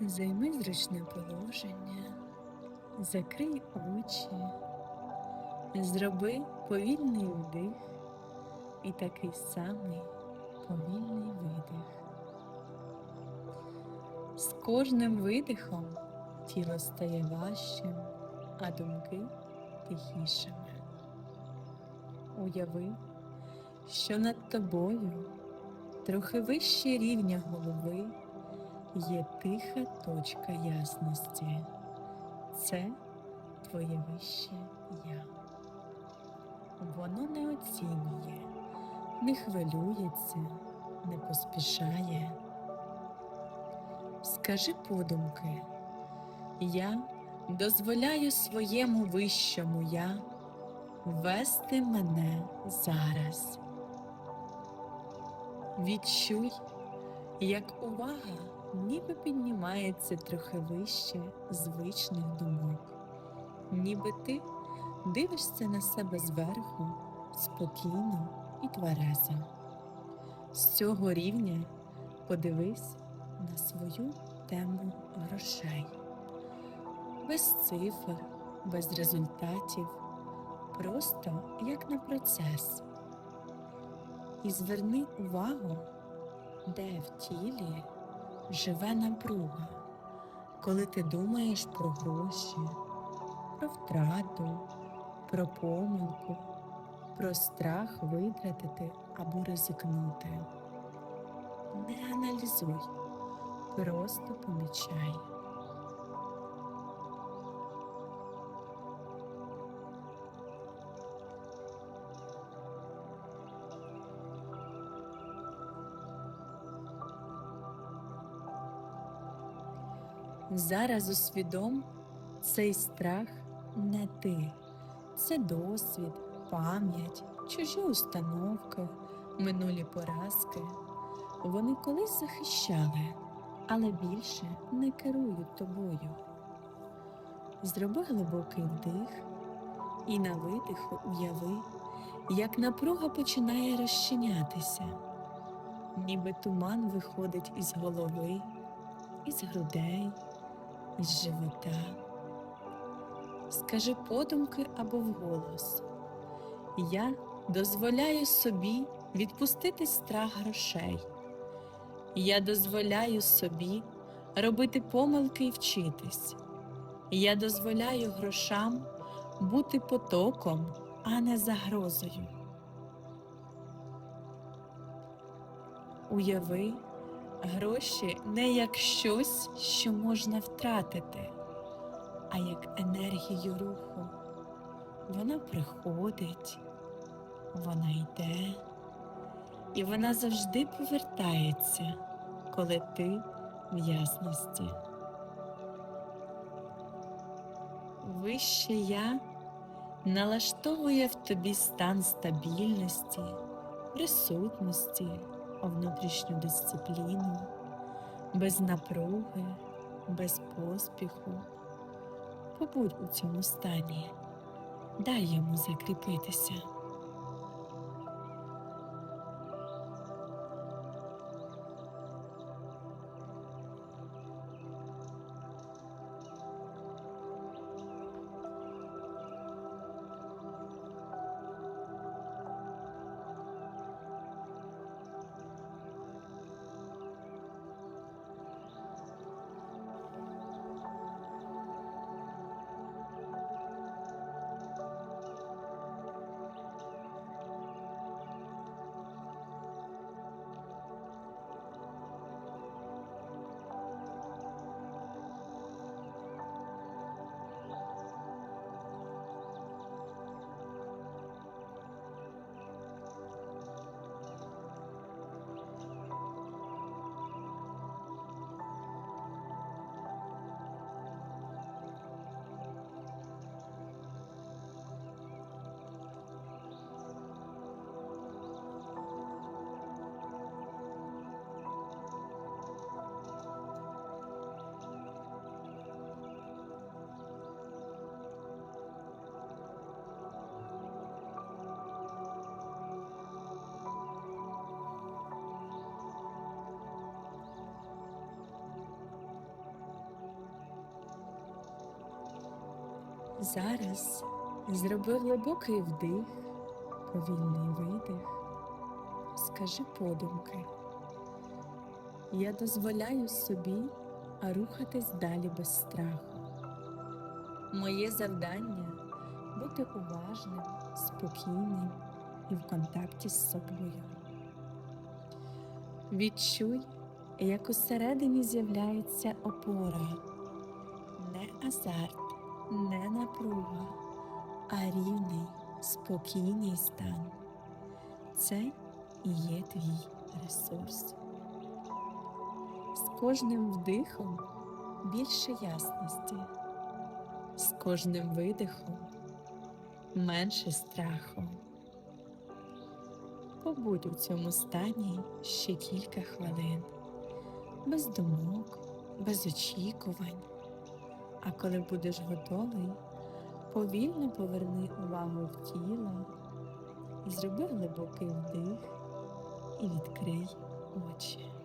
Займи зручне положення, закрий очі, зроби повільний вдих і такий самий повільний видих. З кожним видихом тіло стає важчим, а думки тихішими. Уяви, що над тобою, трохи вище рівня голови, є тиха точка ясності. Це твоє вище я. Воно не оцінює, не хвилюється, не поспішає. Скажи подумки, я дозволяю своєму вищому я вести мене зараз. Відчуй, як увага ніби піднімається трохи вище звичних думок, ніби ти дивишся на себе зверху спокійно і тверезо. З цього рівня подивись на свою тему грошей, без цифр, без результатів, просто як на процес. І зверни увагу, де в тілі живе напруга, коли ти думаєш про гроші, про втрату, про помилку, про страх витратити або ризикнути. Не аналізуй, просто помічай. Зараз усвідом цей страх не ти, це досвід, пам'ять, чужі установки, минулі поразки. Вони колись захищали, але більше не керують тобою. Зроби глибокий вдих і на видиху уяви, як напруга починає розчинятися, ніби туман виходить із голови, із грудей, із живота. Скажи подумки або вголос. Я дозволяю собі відпустити страх грошей. Я дозволяю собі робити помилки і вчитись. Я дозволяю грошам бути потоком, а не загрозою. Уяви гроші не як щось, що можна втратити, а як енергію руху. Вона приходить, вона йде, і вона завжди повертається, коли ти в ясності. Вище я налаштовує в тобі стан стабільності, присутності, внутрішню дисципліну, без напруги, без поспіху. Побудь у цьому стані, дай йому закріпитися. Зараз зроби глибокий вдих, повільний видих. Скажи подумки. Я дозволяю собі рухатись далі без страху. Моє завдання бути уважним, спокійним і в контакті з собою. Відчуй, як усередині з'являється опора, не азарт, не напруга, а рівний, спокійний стан. Це і є твій ресурс. З кожним вдихом більше ясності, з кожним видихом менше страху. Побудь у цьому стані ще кілька хвилин, без думок, без очікувань. А коли будеш готовий, повільно поверни увагу в тіло і зроби глибокий вдих і відкрий очі.